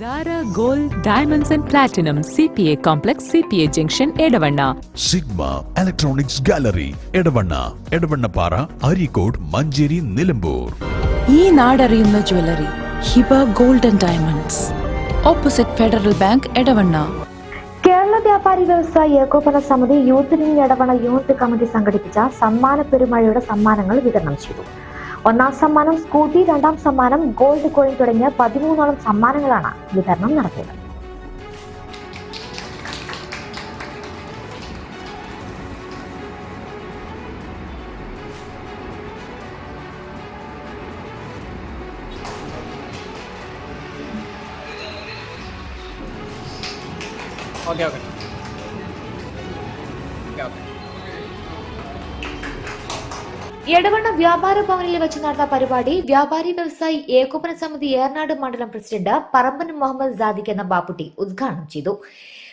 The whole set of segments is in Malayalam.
Zara Gold Diamonds and Platinum CPA Complex CPA junction Edavanna Sigma Electronics Gallery Edavanna Edavannappara Areekode Manjeri Nilambur ഈ നാടറിയുന്ന jewellery Hiba Gold and Diamonds opposite Federal Bank Edavanna Kerala Vyapari Vyavasayi Ekopana Samithi youth wing Edavanna unit committee സംഘടിപ്പിച്ച സമ്മാന പെരുമഴയുടെ സമ്മാനങ്ങൾ വിതരണം ചെയ്തു. ഒന്നാം സമ്മാനം സ്കൂട്ടി രണ്ടാം സമ്മാനം ഗോൾഡ് കോയിൻ തുടങ്ങിയ പതിമൂന്നോളം സമ്മാനങ്ങളാണ് വിതരണം നടത്തിയത്. ഓക്കെ ഓക്കെ ഓക്കെ എടവണ്ണ വ്യാപാര ഭവനിൽ വെച്ച് നടന്ന പരിപാടി വ്യാപാരി വ്യവസായി ഏകോപന സമിതി ഏർനാട് മണ്ഡലം പ്രസിഡന്റ് പറമ്പൻ മുഹമ്മദ് സാദിഖ് എന്ന ബാപ്പുട്ടി ഉദ്ഘാടനം ചെയ്തു.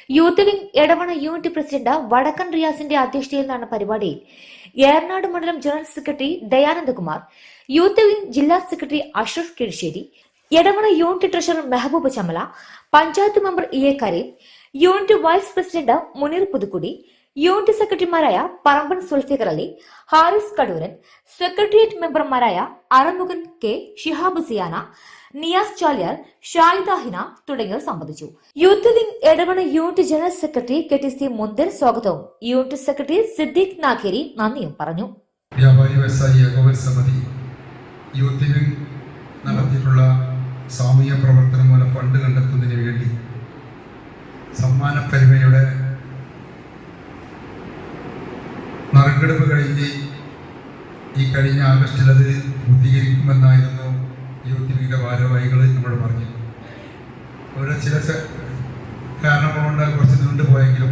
Youth wing Edavanna unit president Vadakkan റിയാസിന്റെ അധ്യക്ഷതയിൽ നടന്ന പരിപാടിയിൽ ഏർനാട് മണ്ഡലം general secretary Dayanandakumar youth wing ജില്ലാ secretary Ashraf Kizhissery Edavanna unit treasurer Mehaboob Chamala panchayat member E A Kareem unit vice president Muneer Puthukkudi unit സെക്രട്ടറിമാരായ പറമ്പൻ സുൽഫിഖർ അലി ഹാരിസ് കടൂരൻ സെക്രട്ടേറിയറ്റ് മെമ്പർമാരായ അറമുഖൻ കെ ഷിഹാബ് സിയാന നിയാസ് ചാലിയാർ ഷായിദാഹിന തുടങ്ങിയവർ സംബന്ധിച്ചു. Youth wing Edavanna unit general secretary K T C Munthir സ്വാഗതവും യൂണിറ്റ് സെക്രട്ടറി സിദ്ദീഖ് നാഗേരി നന്ദിയും പറഞ്ഞു. വ്യാപാരി വ്യവസായി ഏകോപന സമിതി യൂത്ത് വിംഗ് നടത്തിയിട്ടുള്ള സാമൂഹ്യ പ്രവർത്തനം മൂലം ഫണ്ട് കണ്ടെത്തുന്നതിന് വേണ്ടി സമ്മാന പരിമയുടെ നറുക്കെടുപ്പ് കഴിഞ്ഞ് ഈ കഴിഞ്ഞ ആഗസ്റ്റിൽ അത് പൂർത്തീകരിക്കുമെന്നായിരുന്നു യൂത്ത് വിംഗിന്റെ ഭാരവാഹികൾ നമ്മളോട് പറഞ്ഞു. അവരെ ചില കാരണങ്ങൾ കൊണ്ട് കുറച്ച് നീണ്ടുപോയെങ്കിലും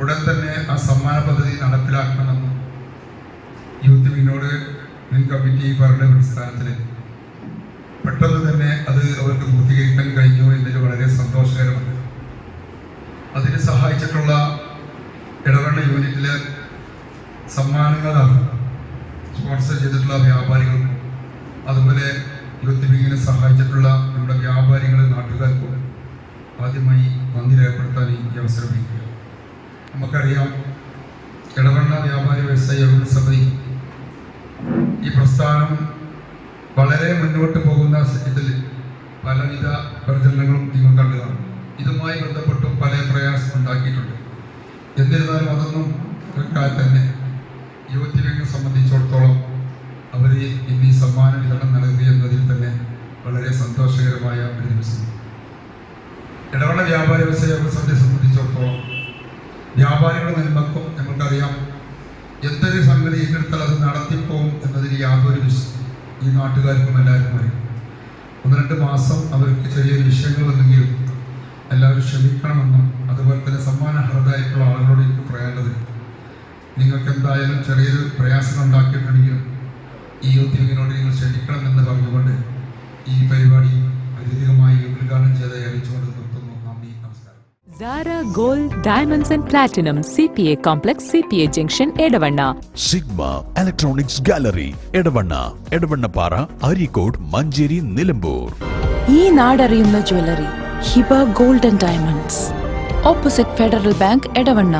ഉടൻ തന്നെ ആ സമ്മാന പദ്ധതി നടപ്പിലാക്കണമെന്നും യൂത്ത് ലീഗിനോട് മുൻ കമ്മിറ്റി പറഞ്ഞ അടിസ്ഥാനത്തിൽ പെട്ടെന്ന് തന്നെ അത് അവർക്ക് പൂർത്തീകരിക്കാൻ കഴിഞ്ഞു എന്നതിൽ വളരെ സന്തോഷകരമാണ്. അതിന് സഹായിച്ചിട്ടുള്ള ഇടവേള യൂണിറ്റിലെ സമ്മാനങ്ങളാണ് സ്പോൺസർ ചെയ്തിട്ടുള്ള വ്യാപാരികൾക്കും അതുപോലെ യൂത്ത് വിങ്ങിനെ സഹായിച്ചിട്ടുള്ള നമ്മുടെ വ്യാപാരികളെ നാട്ടുകാർക്കും ആദ്യമായി നന്ദി രേഖപ്പെടുത്താൻ ഈ അവസരം വയ്ക്കുക നമുക്കറിയാം ഇടവണ്ണ വ്യാപാരി വ്യവസായ സമിതി ഈ പ്രസ്ഥാനം വളരെ മുന്നോട്ട് പോകുന്ന സത്യത്തിൽ പലവിധ പ്രചരണങ്ങളും നിങ്ങൾ കണ്ടതാണ് ഇതുമായി ബന്ധപ്പെട്ടും പല പ്രയാസം ഉണ്ടാക്കിയിട്ടുണ്ട് എന്നിരുന്നാലും അതൊന്നും തന്നെ വിംഗം സംബന്ധിച്ചിടത്തോളം അവർ ഇന്ന് ഈ സമ്മാന വിതരണം നൽകുക എന്നതിൽ തന്നെ വളരെ സന്തോഷകരമായ ഒരു ദിവസം. ഇടവേള വ്യാപാര വ്യവസായ പ്രസവത്തെ സംബന്ധിച്ചിടത്തോളം വ്യാപാരികളുടെ നന്മക്കും നമുക്കറിയാം എന്തൊരു സംഗതി ഏറ്റെടുത്താൽ അത് നടത്തിപ്പോവും എന്നതിന് യാതൊരു ഈ നാട്ടുകാർക്കും എല്ലാവർക്കും അറിയാം. ഒന്ന് രണ്ട് മാസം അവർക്ക് ചെറിയൊരു വിഷയങ്ങൾ വന്നെങ്കിലും എല്ലാവരും ക്ഷമിക്കണമെന്നും അതുപോലെ തന്നെ സമ്മാനഹർഹരായിട്ടുള്ള ആളുകളോട് എനിക്ക് പറയാനുള്ളത് നിങ്ങൾക്ക് എന്തായാലും ചെറിയൊരു പ്രയാസം ഉണ്ടാക്കിയിട്ടുണ്ടെങ്കിലും ഈ യൂത്ത് ലീഗിനോട് നിങ്ങൾ ക്ഷണിക്കണം എന്ന് പറഞ്ഞുകൊണ്ട് ഈ പരിപാടി ഔദ്യോഗികമായി ഉദ്ഘാടനം ചെയ്ത് അറിയിച്ചുകൊണ്ട് നിർത്തുന്നു. നന്ദി നമസ്കാരം. Zara Gold Diamonds and Platinum CPA Complex CPA Junction Edavanna Sigma Electronics Gallery Edavanna Edavannappara Areekode Manjeri Nilambur ഈ നാടറിയുന്ന jewellery Hiba Gold and Diamonds opposite Federal Bank Edavanna